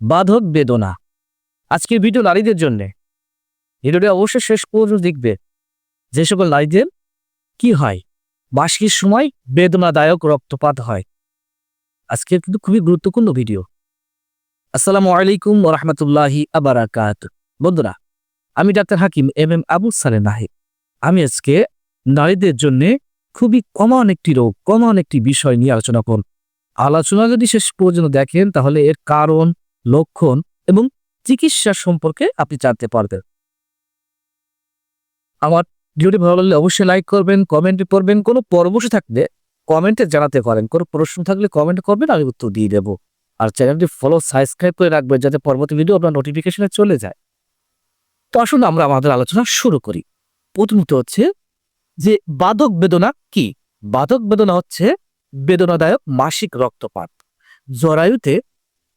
বাধক বেদনা। আজকের ভিডিও নারীদের জন্যে। ভিডিওটা অবশ্যই শেষ পর্যন্ত দেখবে। যে সকল নারীদের কি হয়? মাসিকের সময় বেদনাদায়ক রক্তপাত হয়। আজকে কিন্তু খুবই গুরুত্বপূর্ণ ভিডিও। আসসালামু আলাইকুম রহমতুল্লাহি আবারাকাত বন্ধুরা, আমি doctor Hakim M M Abul Saleh নাহি আমি আজকে নারীদের জন্য খুবই কমন একটি রোগ কমন একটি বিষয় নিয়ে আলোচনা করব। আলোচনা যদি শেষ পর্যন্ত দেখেন, তাহলে এর কারণ লক্ষণ এবং চিকিৎসা সম্পর্কে আপনি জানতে পারবেন। আমার ভিডিওটি ভালো লাগলে অবশ্যই লাইক করবেন কমেন্টে করবেন কোনো পরামর্শ থাকলে কমেন্টে জানাতে পারেন। কোনো প্রশ্ন থাকলে কমেন্ট করবেন, আমি উত্তর দিয়ে দেবো। আর চ্যানেলটি ফলো সাবস্ক্রাইব করে রাখবেন যাতে পরবর্তী ভিডিও আপনার নোটিফিকেশনে চলে যায়। তো আসুন আমরা আমাদের আলোচনা শুরু করি। প্রথমত হচ্ছে যে বাদক বেদনা কি? বাদক বেদনা হচ্ছে বেদনাদায়ক মাসিক রক্তপাত। জরায়ুতে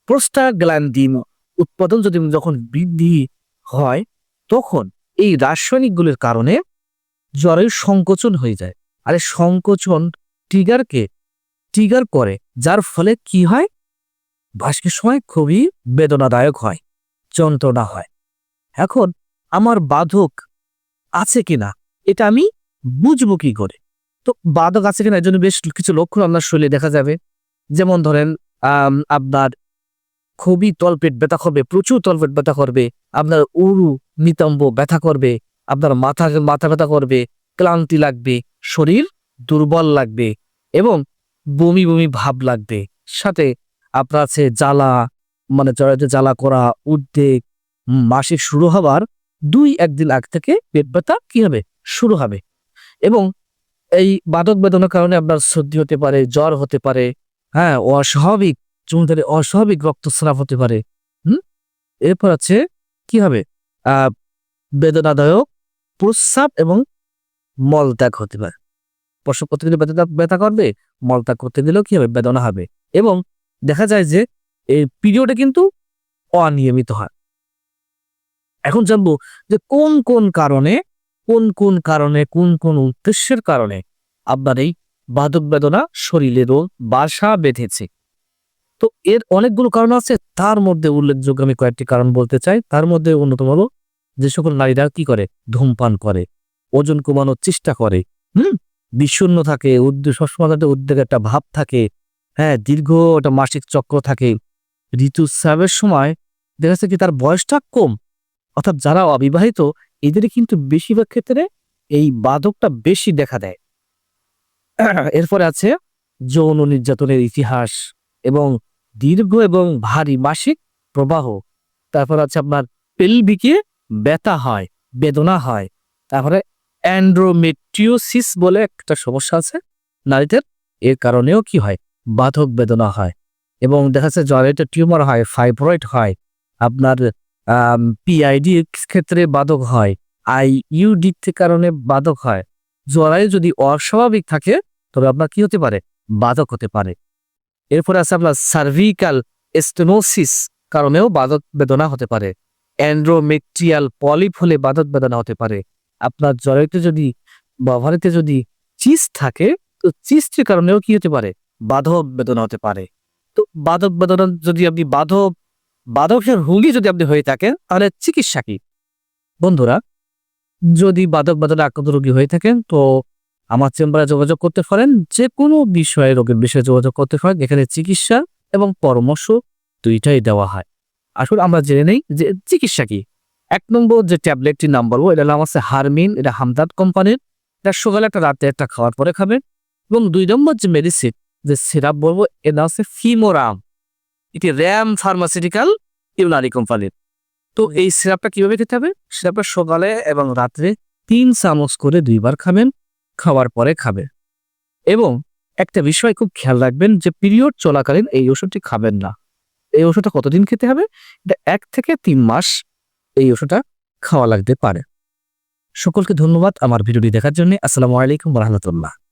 প্রস্টাগ্ল্যান্ডিন উৎপাদন যদি যখন বৃদ্ধি হয়, তখন এই রাসায়নিকগুলির কারণে জরায়ু সংকোচন হয়ে যায়। আর এই সংকোচন টিগারকে টিগার করে, যার ফলে কি হয়? বাসকের সময় খুবই বেদনাদায়ক হয়, যন্ত্রণা হয়। এখন আমার বাধক আছে কিনা, এটা আমি বুঝব কি করে? তো বাধক আছে কিনা, এর জন্য বেশ কিছু লক্ষণ আপনার শরীরে দেখা যাবে। যেমন ধরেন আপনার খুবই তলপেট ব্যথা করবে, প্রচুর তলপেট ব্যথা করবে, আপনার উরু, নিতম্ব ব্যথা করবে, আপনার মাথা মাথা ব্যথা করবে, ক্লান্তি লাগবে, শরীর দুর্বল লাগবে এবং বমি বমি ভাব লাগবে। সাথে আপনার আছে জ্বালা মানে জড়াতে জ্বালা করা, উদ্বেগ মাসিক শুরু হবার দুই, একদিন আগ থেকে পেট ব্যথা কি হবে? শুরু হবে। এবং এই বাদক বেদনার কারণে আপনার সর্দি হতে পারে, জ্বর হতে পারে হ্যাঁ অস্বাভাবিক চুমধারে অস্বাভাবিক রক্তস্রাব হতে পারে। হুম? এরপর আছে, কি হবে? বেদনাদায়ক প্রস্রাব এবং মলত্যাগ হতে পারে। প্রসব করতে গেলে বেদনা ব্যথা করবে, মলত্যাগ করতে গেলেও কি হবে? বেদনা হবে। এবং দেখা যায় যে, এই পিরিয়ডে কিন্তু অনিয়মিত হয়। এখন জানব যে কোন কোন কারণে, কোন কোন কারণে, কোন কোন উদ্দেশ্যের কারণে আপনার এই বাদক বেদনা শরীরেরও বাসা বেঁধেছে? তো এর অনেকগুলো কারণ আছে। তার মধ্যে উল্লেখযোগ্য আমি কয়েকটি কারণ বলতে চাই। তার মধ্যে অন্যতম হলো যে সকল নারীরা কি করে? ধূমপান করে, ওজন কমানোর চেষ্টা করে, হুম? বিষণ্ণ থাকে উদ্বেগ সবসময় তাদের উদ্বেগ একটা ভাব থাকে। হ্যাঁ দীর্ঘ একটা মাসিক চক্র থাকে। ঋতুস্রাবের সময় দেখা যাচ্ছে কি তার বয়সটা কম। অর্থাৎ যারা অবিবাহিত এদের কিন্তু বেশিরভাগ ক্ষেত্রে এই বাধকটা বেশি দেখা দেয়। এরপরে আছে যৌন নির্যাতনের ইতিহাস এবং দীর্ঘ এবং ভারী মাসিক প্রবাহ। তারপর আছে আপনার পেলভিকে ব্যথা হয়, বেদনা হয়। তারপরে অ্যান্ড্রোমেট্রিওসিস বলে একটা সমস্যা আছে, নারীদের। এর কারণেও কি হয়? বাধক বেদনা হয় এবং দেখা যাচ্ছে জরায়ুতে টিউমার হয় ফাইব্রয়েড হয়। আপনার পিআইডি ক্ষেত্রে বাধক হয় আই ইউডি কারণে বাধক হয়। জরায়ু যদি অস্বাভাবিক থাকে, তবে আপনার কি হতে পারে? বাধক হতে পারে। এরপরে আছে আপনার সার্ভিকাল স্টেনোসিস কারণেও বাধক বেদনা হতে পারে। অ্যান্ড্রোমেট্রিয়াল পলিপ হলে বাধক বেদনা হতে পারে। আপনার জরায়ুতে যদি বাভারিতে যদি চিস থাকে, তো চিস্টের কারণেও কি হতে পারে? বাধব বেদনা হতে পারে। তো বাধক বেদনা যদি আপনি বাধব বাধকের রোগী যদি আপনি হয়ে থাকেন, তাহলে চিকিৎসা কি? বন্ধুরা, যদি বাধক বেদনা আক্রান্ত রোগী হয়ে থাকেন, তো আমার চেম্বারে যোগাযোগ করতে পারেন যে কোনো বিষয়ে রোগের বিষয়ে যোগাযোগ করতে পারেন, এখানে চিকিৎসা এবং পরামর্শ দুইটাই দেওয়া হয়। আসলে আমরা জেনে নেই যে চিকিৎসা কি। এক নম্বর যে ট্যাবলেটটির নাম বলব এটা নাম আছে হারমিন, এটা হামদাদ কোম্পানির। এটা সকালে একটা, রাতে একটা খাওয়ার পরে খাবেন। এবং দুই নম্বর যে মেডিসিন যে সিরাপ বলব নাম আছে ফিমোরাম। এটি র্যাম ফার্মাসিউটিক্যাল ইউনারি কোম্পানির। তো এই সিরাপটা কীভাবে খেতে হবে? সিরাপটা সকালে এবং রাত্রে তিন চামচ করে দুইবার খাবেন। খাওয়ার পরে খাবে। এবং একটা বিষয় খুব খেয়াল রাখবেন যে পিরিয়ড চলাকালীন এই ওষুধটি খাবেন না। এই ওষুধটা কতদিন খেতে হবে? এটা এক থেকে তিন মাস এই ওষুধটা খাওয়া লাগতে পারে। সকলকে ধন্যবাদ আমার ভিডিওটি দেখার জন্য। আসসালামু আলাইকুম রহমতুল্লাহ।